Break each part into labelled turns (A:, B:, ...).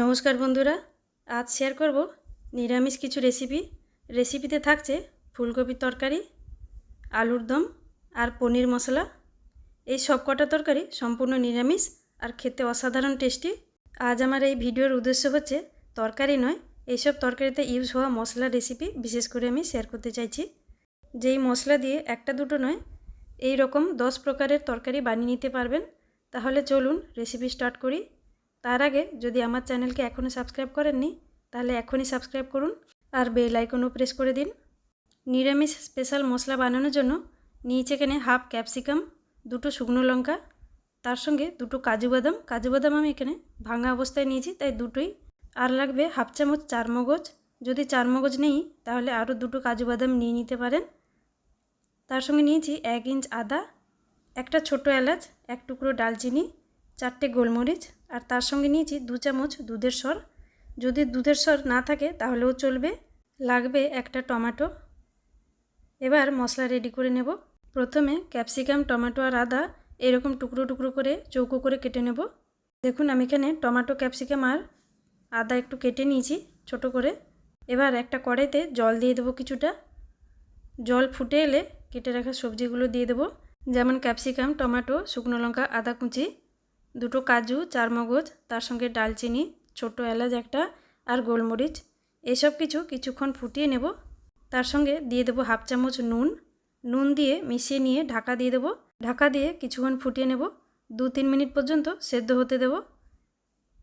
A: নমস্কার বন্ধুরা, আজ শেয়ার করব নিরামিষ কিছু রেসিপি রেসিপিতে থাকছে ফুলকপির তরকারি, আলুর দম আর পনির মশলা। এই সব কটা তরকারি সম্পূর্ণ নিরামিষ আর খেতে অসাধারণ টেস্টি আজ আমার এই ভিডিওর উদ্দেশ্য হচ্ছে, তরকারি নয়, এইসব তরকারিতে ইউজ হওয়া মশলা রেসিপি বিশেষ করে আমি শেয়ার করতে চাইছি। যেই মশলা দিয়ে একটা দুটো নয় এই রকম দশ প্রকারের তরকারি বানিয়ে নিতে পারবেন। তাহলে চলুন রেসিপি স্টার্ট করি। তার আগে যদি আমার চ্যানেলকে এখনও সাবস্ক্রাইব করেননি, তাহলে এখনই সাবস্ক্রাইব করুন আর বেল আইকনও প্রেস করে দিন। নিরামিষ স্পেশাল মশলা বানানোর জন্য নিয়েছে এখানে হাফ ক্যাপসিকাম, দুটো শুকনো লঙ্কা, তার সঙ্গে দুটো কাজু বাদাম। কাজু বাদাম আমি এখানে ভাঙা অবস্থায় নিয়েছি, তাই দুটোই। আর লাগবে হাফ চামচ চার মগজ যদি চার মগজ নেই, তাহলে আরও দুটো কাজু বাদাম নিয়ে নিতে পারেন। তার সঙ্গে নিয়েছি এক ইঞ্চ আদা, একটা ছোট এলাচ, এক টুকরো ডালচিনি চারটে গোলমরিচ আর তার সঙ্গে নিয়েছি দু চামচ দুধের স্বর যদি দুধের স্বর না থাকে তাহলেও চলবে। লাগবে একটা টমেটো। এবার মশলা রেডি করে নেব। প্রথমে ক্যাপসিকাম টমেটো আর আদা এরকম টুকরো টুকরো করে চৌকো করে কেটে নেব। দেখুন আমি এখানে টমেটো ক্যাপসিকাম আর আদা একটু কেটে নিয়েছি ছোট করে। এবার একটা কড়াইতে জল দিয়ে দেবো কিছুটা। জল ফুটে এলে কেটে রাখা সবজিগুলো দিয়ে দেবো। যেমন ক্যাপসিকাম টমেটো, শুকনো লঙ্কা, আদা কুচি। দুটো কাজু, চার মগজ, তার সঙ্গে ডালচিনি, ছোট এলাচ একটা আর গোলমরিচ। এসব কিছু কিছুক্ষণ ফুটিয়ে নেব। তার সঙ্গে দিয়ে দেবো হাফ চামচ নুন। নুন দিয়ে মিশিয়ে নিয়ে ঢাকা দিয়ে দেবো। ঢাকা দিয়ে কিছুক্ষণ ফুটিয়ে নেব। দু তিন মিনিট পর্যন্ত সেদ্ধ হতে দেব।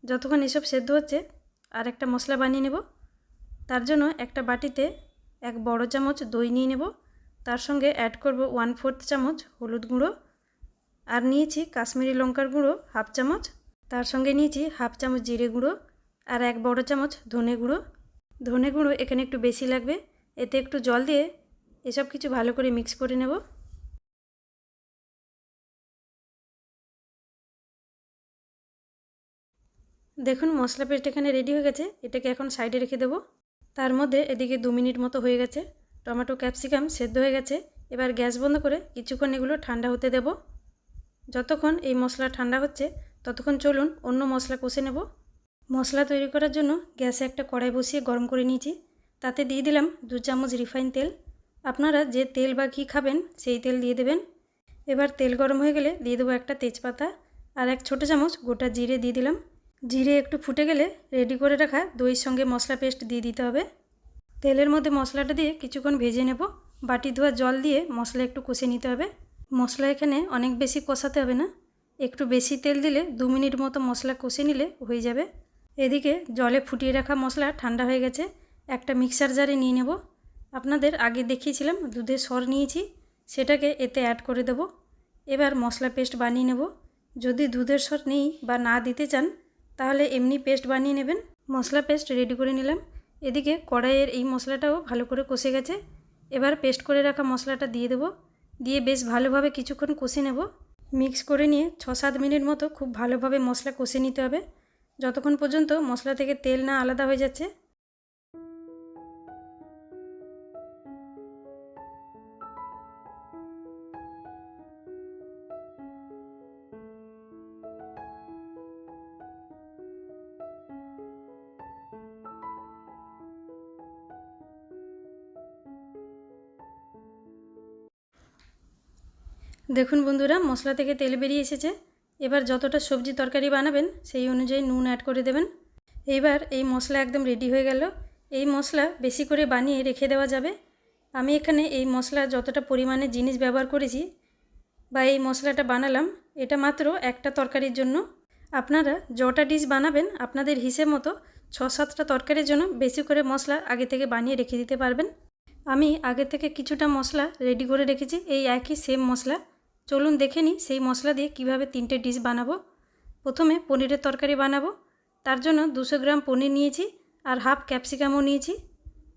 A: যতক্ষণ এসব সেদ্ধ হচ্ছে, আর একটা মশলা বানিয়ে নেব। তার জন্য একটা বাটিতে এক বড় চামচ দই নিয়ে নেব। তার সঙ্গে অ্যাড করব ওয়ান ফোর্থ চামচ হলুদ গুঁড়ো। আর নিয়েছি কাশ্মীরি লঙ্কার গুঁড়ো হাফ চামচ, তার সঙ্গে নিয়েছি হাফ চামচ জিরে গুঁড়ো আর এক বড় চামচ ধনে গুঁড়ো। ধনে গুঁড়ো এখানে একটু বেশি লাগবে, এতে একটু জল দিয়ে এসব কিছু ভালো করে মিক্স করে নেব। দেখুন মশলা পেস্ট এখানে রেডি হয়ে গেছে, এটাকে এখন সাইডে রেখে দেবো। তার মধ্যে এদিকে দু মিনিট মতো হয়ে গেছে, টমেটো, ক্যাপসিকাম সেদ্ধ হয়ে গেছে। এবার গ্যাস বন্ধ করে কিছুক্ষণ এগুলো ঠান্ডা হতে দেব। যতক্ষণ এই মশলা ঠান্ডা হচ্ছে, ততক্ষণ চলুন অন্য মশলা কষে নেব। মশলা তৈরি করার জন্য গ্যাসে একটা কড়াই বসিয়ে গরম করে নিয়েছি। তাতে দিয়ে দিলাম দু চামচ রিফাইন তেল। আপনারা যে তেল বা কী খাবেন, সেই তেল দিয়ে দেবেন। এবার তেল গরম হয়ে গেলে দিয়ে দেবো একটা তেজপাতা আর এক ছোটো চামচ গোটা জিরে দিয়ে দিলাম। জিরে একটু ফুটে গেলে রেডি করে রাখা দইয়ের সঙ্গে মশলা পেস্ট দিয়ে দিতে হবে। তেলের মধ্যে মশলাটা দিয়ে কিছুক্ষণ ভেজে নেব। বাটি ধোয়া জল দিয়ে মশলা একটু কষে নিতে হবে। মশলা এখানে অনেক বেশি কষাতে হবে না। একটু বেশি তেল দিলে দু মিনিট মতো মশলা কষে নিলে হয়ে যাবে। এদিকে জলে ফুটিয়ে রাখা মশলা ঠান্ডা হয়ে গেছে। একটা মিক্সার জারে নিয়ে নেব। আপনাদের আগে দেখিয়েছিলাম দুধের সর নিয়েছি। সেটাকে এতে অ্যাড করে দেব। এবার মশলা পেস্ট বানিয়ে নেব। যদি দুধের সর নেই বা না দিতে চান, তাহলে এমনি পেস্ট বানিয়ে নেবেন। মশলা পেস্ট রেডি করে নিলাম। এদিকে কড়াইয়ের এই মশলাটাও ভালো করে কষে গেছে। এবার পেস্ট করে রাখা মশলাটা দিয়ে দেবো। দিয়ে বেশ ভালোভাবে কিছুক্ষণ কষে নেব। মিক্স করে নিয়ে ছ সাত মিনিট মতো খুব ভালোভাবে মশলা কষে নিতে হবে। যতক্ষণ পর্যন্ত মশলা থেকে তেল না আলাদা হয়ে যাচ্ছে দেখুন বন্ধুরা, মশলা থেকে তেল বেরিয়ে এসেছে। এবার যতটা সবজি তরকারি বানাবেন, সেই অনুযায়ী নুন অ্যাড করে দেবেন। এইবার এই মশলা একদম রেডি হয়ে গেল। এই মশলা বেশি করে বানিয়ে রেখে দেওয়া যাবে। আমি এখানে এই মশলা যতটা পরিমাণে জিনিস ব্যবহার করেছি বা এই মশলাটা বানালাম, এটা মাত্র একটা তরকারির জন্য। আপনারা যটা ডিশ বানাবেন, আপনাদের হিসেব মতো ছ সাতটা তরকারির জন্য বেশি করে মশলা আগে থেকে বানিয়ে রেখে দিতে পারবেন। আমি আগে থেকে কিছুটা মশলা রেডি করে রেখেছি, এই একই সেম মশলা। চলুন দেখে নিই সেই মশলা দিয়ে কীভাবে তিনটে ডিশ বানাবো। প্রথমে পনিরের তরকারি বানাবো। তার জন্য দুশো গ্রাম পনির নিয়েছি আর হাফ ক্যাপসিকামও নিয়েছি।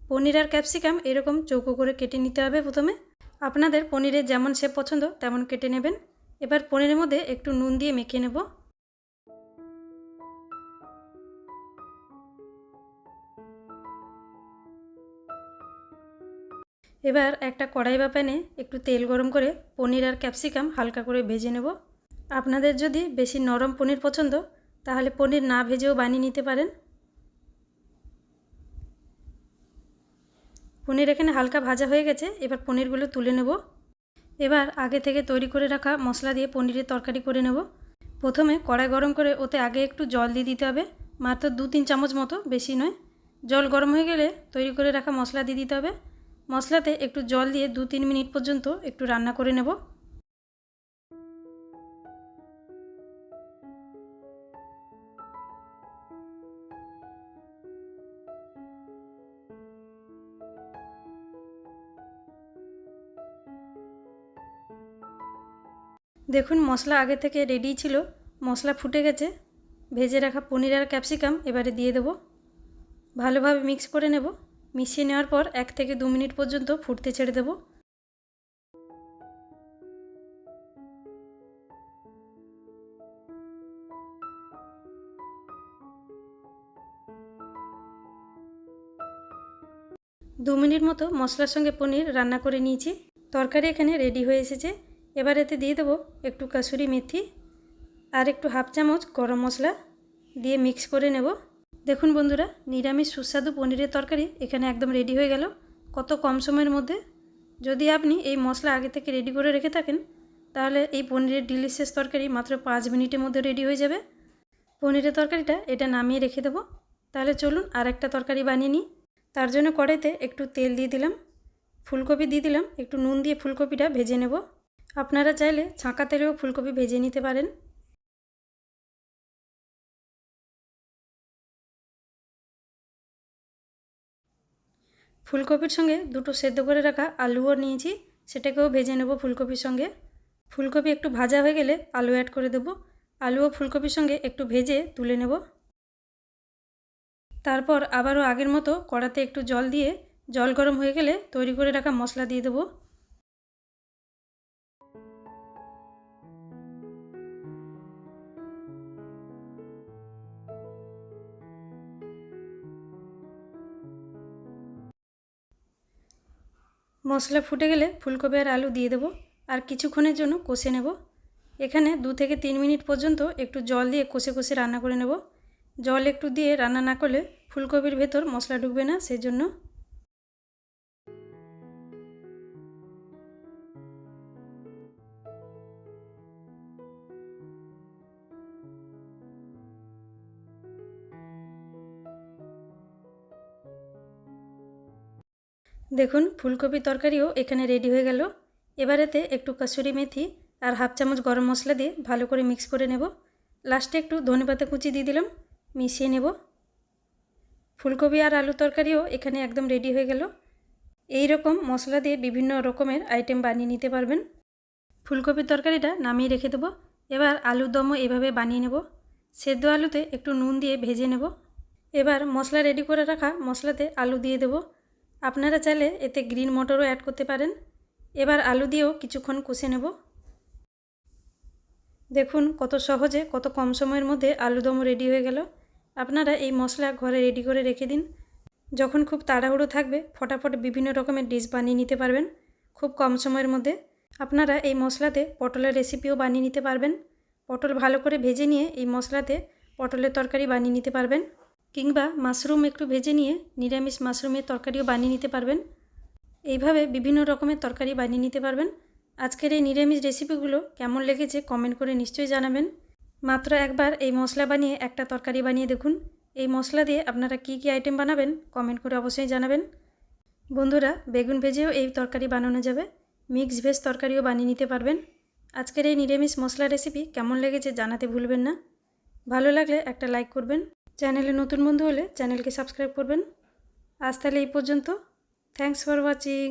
A: পনির আর ক্যাপসিকাম এরকম চৌকো করে কেটে নিতে হবে প্রথমে। আপনাদের পনিরের যেমন শেপ পছন্দ তেমন কেটে নেবেন। এবার পনিরের মধ্যে একটু নুন দিয়ে মেখে নেব। এবার একটা কড়াই বা প্যানে একটু তেল গরম করে পনির আর ক্যাপসিকাম হালকা করে ভেজে নেব। আপনাদের যদি বেশি নরম পনির পছন্দ, তাহলে পনির না ভেজেও বানিয়ে নিতে পারেন। পনির এখানে হালকা ভাজা হয়ে গেছে, এবার পনিরগুলো তুলে নেব। এবার আগে থেকে তৈরি করে রাখা মশলা দিয়ে পনিরের তরকারি করে নেব। প্রথমে কড়াই গরম করে ওতে আগে একটু জল দিয়ে দিতে হবে, মাত্র দু তিন চামচ মতো, বেশি নয়। জল গরম হয়ে গেলে তৈরি করে রাখা মশলা দিয়ে দিতে হবে। মশলাতে একটু জল দিয়ে দু তিন মিনিট পর্যন্ত একটু রান্না করে নেব। দেখুন, মশলা আগে থেকে রেডি ছিল। মশলা ফুটে গেছে। ভেজে রাখা পনির আর ক্যাপসিকাম এবারে দিয়ে দেবো। ভালোভাবে মিক্স করে নেব। মিশিয়ে নেওয়ার পর এক থেকে দু মিনিট পর্যন্ত ফুটতে ছেড়ে দেব। দু মিনিট মতো মশলার সঙ্গে পনির রান্না করে নিয়েছি। তরকারি এখানে রেডি হয়ে এসেছে। এবার এতে দিয়ে দেবো একটু কাসুরি মেথি আর একটু হাফ চামচ গরম মশলা দিয়ে মিক্স করে নেব। দেখুন বন্ধুরা, নিরামিষ সুস্বাদু পনিরের তরকারি এখানে একদম রেডি হয়ে গেল। কত কম সময়ের মধ্যে যদি আপনি এই মশলা আগে থেকে রেডি করে রেখে থাকেন, তাহলে এই পনিরের ডিলিশিয়াস তরকারি মাত্র পাঁচ মিনিটের মধ্যে রেডি হয়ে যাবে। পনিরের তরকারিটা এটা নামিয়ে রেখে দেবো। তাহলে চলুন আর একটা তরকারি বানিয়ে নিই। তার জন্য কড়াইতে একটু তেল দিয়ে দিলাম, ফুলকপি দিয়ে দিলাম, একটু নুন দিয়ে ফুলকপিটা ভেজে নেব। আপনারা চাইলে ছাঁকা তেলেও ফুলকপি ভেজে নিতে পারেন। ফুলকপির সঙ্গে দুটো সেদ্ধ করে রাখা আলুও নিয়েছি, সেটাকেও ভেজে নেব ফুলকপির সঙ্গে। ফুলকপি একটু ভাজা হয়ে গেলে আলু অ্যাড করে দেব। আলু ও ফুলকপির সঙ্গে একটু ভেজে তুলে নেব। তারপর আবারও আগের মতো কড়াতে একটু জল দিয়ে, জল গরম হয়ে গেলে তৈরি করে রাখা মশলা দিয়ে দেবো। মশলা ফুটে গেলে ফুলকপি আর আলু দিয়ে দেবো আর কিছুক্ষণের জন্য কষে নেব। এখানে দু থেকে তিন মিনিট পর্যন্ত একটু জল দিয়ে কষে কষে রান্না করে নেব। জল একটু দিয়ে রান্না না করলে ফুলকপির ভেতর মশলা ঢুকবে না, সেজন্য দেখুন ফুলকপি তরকারিও এখানে রেডি হয়ে গেল। এবারেতে একটু কাসুরি মেথি আর হাফ চামচ গরম মশলা দিয়ে ভালো করে মিক্স করে নেব। লাস্টে একটু ধনেপাতা কুচি দিয়ে দিলাম, মিশিয়ে নেব। ফুলকপি আর আলু তরকারিও এখানে একদম রেডি হয়ে গেল। এই রকম মশলা দিয়ে বিভিন্ন রকমের আইটেম বানিয়ে নিতে পারবেন। ফুলকপির তরকারিটা নামিয়ে রেখে দেবো। এবার আলুর দমও এভাবে বানিয়ে নেব। সেদ্ধ আলুতে একটু নুন দিয়ে ভেজে নেব। এবার মশলা রেডি করে রাখা মশলাতে আলু দিয়ে দেবো। আপনারা চাইলে এতে গ্রিন মটরও অ্যাড করতে পারেন। এবার আলু দিয়েও কিছুক্ষণ কষে নেব। দেখুন কত সহজে, কত কম সময়ের মধ্যে আলুদম রেডি হয়ে গেল। আপনারা এই মশলা ঘরে রেডি করে রেখে দিন। যখন খুব তাড়াহুড়ো থাকবে, ফটাফট বিভিন্ন রকমের ডিশ বানিয়ে নিতে পারবেন। খুব কম সময়ের মধ্যে আপনারা এই মশলাতে পটলের রেসিপিও বানিয়ে নিতে পারবেন। পটল ভালো করে ভেজে নিয়ে এই মশলাতে পটলের তরকারি বানিয়ে নিতে পারবেন। কিংবা মাশরুম একটু ভেজে নিয়ে নিরামিষ মাশরুমের তরকারিও বানিয়ে নিতে পারবেন। এইভাবে বিভিন্ন রকমের তরকারি বানিয়ে নিতে পারবেন। আজকের এই নিরামিষ রেসিপিগুলো কেমন লেগেছে কমেন্ট করে নিশ্চয়ই জানাবেন। মাত্র একবার এই মশলা বানিয়ে একটা তরকারি বানিয়ে দেখুন। এই মশলা দিয়ে আপনারা কি কি আইটেম বানাবেন কমেন্ট করে অবশ্যই জানাবেন। বন্ধুরা, বেগুন ভেজেও এই তরকারি বানানো যাবে। মিক্স ভেজ তরকারিও বানিয়ে নিতে পারবেন। আজকের এই নিরামিষ মশলা রেসিপি কেমন লেগেছে জানাতে ভুলবেন না। ভালো লাগলে একটা লাইক করবেন। চ্যানেলে নতুন বন্ধু হলে চ্যানেলকে সাবস্ক্রাইব করবেন। আজ তাহলে এই পর্যন্ত। Thanks for watching